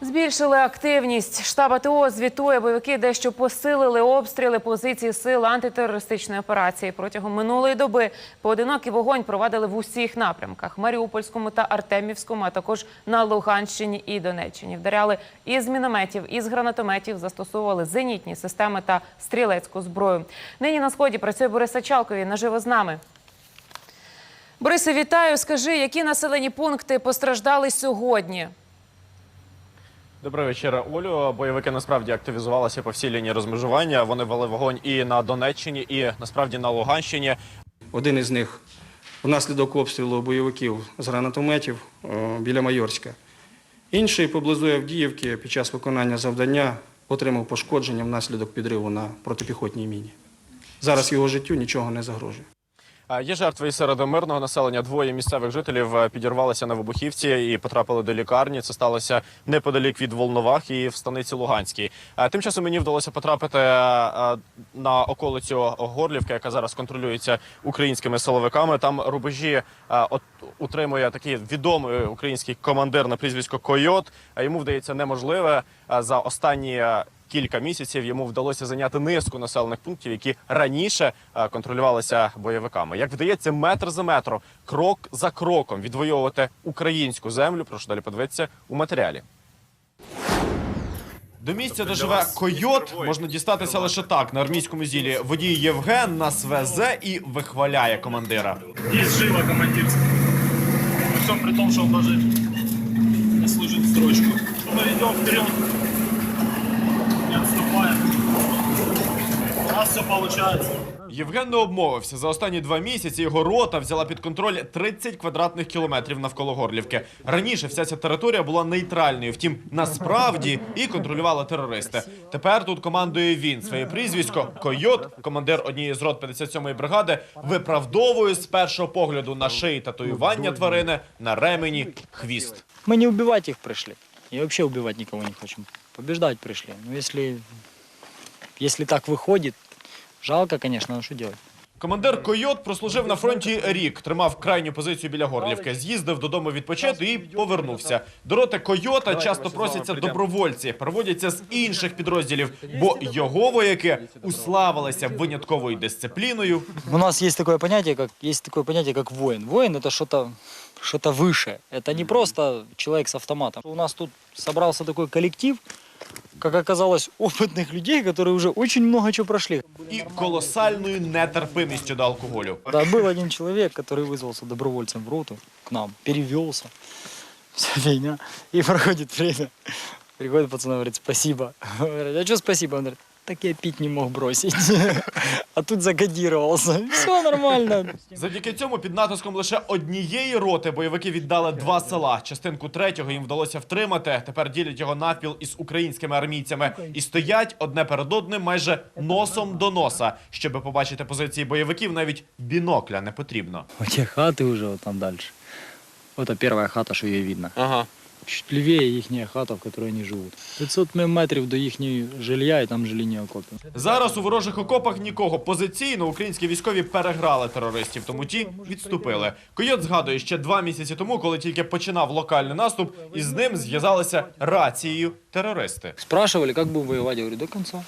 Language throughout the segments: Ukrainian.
Збільшили активність. Штаб АТО звітує, бойовики дещо посилили обстріли позицій сил антитерористичної операції. Протягом минулої доби поодинокий вогонь провадили в усіх напрямках: Маріупольському та Артемівському, а також на Луганщині і Донеччині. Вдаряли із мінометів, із гранатометів, застосовували зенітні системи та стрілецьку зброю. Нині на сході працює Борис Сачалкові. Наживо з нами. Борисе, вітаю. Скажи, які населені пункти постраждали сьогодні? Добрий вечір, Олю. Бойовики насправді активізувалися по всій лінії розмежування. Вони вели вогонь і на Донеччині, і насправді на Луганщині. Один із них внаслідок обстрілу бойовиків з гранатометів біля Майорська. Інший поблизу Авдіївки під час виконання завдання отримав пошкодження внаслідок підриву на протипіхотній міні. Зараз його життю нічого не загрожує. Є жертви серед мирного населення. Двоє місцевих жителів е, підірвалися на вибухівці і потрапили до лікарні. Це сталося неподалік від Волновах і в станиці Луганській. Тим часом мені вдалося потрапити е, на околицю Горлівки, яка зараз контролюється українськими силовиками. Там рубежі е, от утримує такий відомий український командир на прізвисько Койот. Йому вдається неможливе е, за останні. Кілька місяців йому вдалося зайняти низку населених пунктів, які раніше е, контролювалися бойовиками. Як вдається метр за метром, крок за кроком відвоювати українську землю. Прошу далі подивитися у матеріалі. До місця, де живе койот, можна дістатися лише так на армійському зілі. Водій Євген нас везе і вихваляє командира. Есть живо командирская. При всем при том, что не слышит строчку. Мы идем вперед, не отступаем. У нас все получается. Євген не обмовився. За останні два місяці його рота взяла під контроль 30 квадратних кілометрів навколо Горлівки. Раніше вся ця територія була нейтральною, втім, насправді і контролювала терористи. Тепер тут командує він. Своє прізвисько Койот, командир однієї з рот 57-ї бригади, виправдовує з першого погляду на шиї татуювання тварини, на ремені хвіст. Мы не убивать их пришли. И вообще убивать никого не хотим. Побеждать пришли. Но если, если так выходит, жалко, конечно, но что делать? Командир Койот прослужив на фронті рік, тримав крайню позицію біля Горлівки, з'їздив додому відпочити і повернувся. До роти Койота часто просяться добровольці, проводяться з інших підрозділів, бо його вояки уславилися винятковою дисципліною. У нас есть такое понятие, как есть такое понятие, как воин. Воин это что-то что-то выше. Это не просто человек с автоматом. У нас тут собрался такой коллектив, Как оказалось, опытных людей, которые уже очень много чего прошли. і колосальною нетерпимістю до алкоголю. Да, был один человек, который вызвался добровольцем в роту к нам, перевелся. Вся фигня. И проходит время. Приходит пацан, говорит, спасибо. Говорит, а что спасибо? Он говорит, так я пить не мог бросить. А тут закодировался. Все нормально. Завдяки цьому під натиском лише однієї роти бойовики віддали два села. Частинку третього їм вдалося втримати. Тепер ділять його навпіл із українськими армійцями і стоять одне перед одним майже носом до носа. Щоб побачити позиції бойовиків, навіть бінокля не потрібно. Вот те хаты уже там дальше. Вот это первая хата, что ее видно. Ага. Чуть левее ихняя хата, в которой они живут. 500 метров до их жилья, и там жилине окопы. Зараз у ворожих окопах нікого. Позиційно українські військові переграли терористів, тому ті відступили. Койот згадує ще два місяці тому, коли тільки починав локальний наступ, і з ним зв'язалися рацією терористи. Спрашивали, как будем воевать. Я говорю, до конца.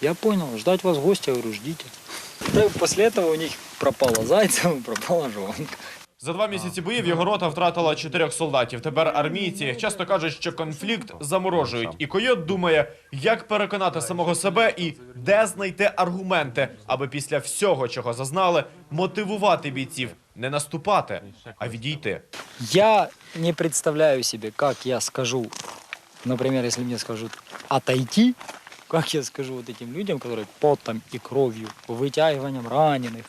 Я понял, ждать вас гостя, я говорю, ждите. После этого у них пропала Зайцева, пропала Жонка. За два місяці боїв його рота втратила чотирьох солдатів. Тепер армійці часто кажуть, що конфлікт заморожують. І койот думає, як переконати самого себе і де знайти аргументи, аби після всього, чого зазнали, мотивувати бійців не наступати, а відійти. Я не представляю себе, как я скажу, например, если мне скажут отойти, как я скажу вот этим людям, которые потом и кровью, вытягиванием раненых,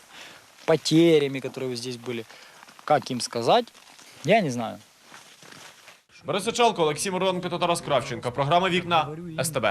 потерями, которые вот здесь были, как им сказать, я не знаю. Борис Сичалко, Олексій Мироненко та Тарас Кравченко. Програма Вікна СТБ.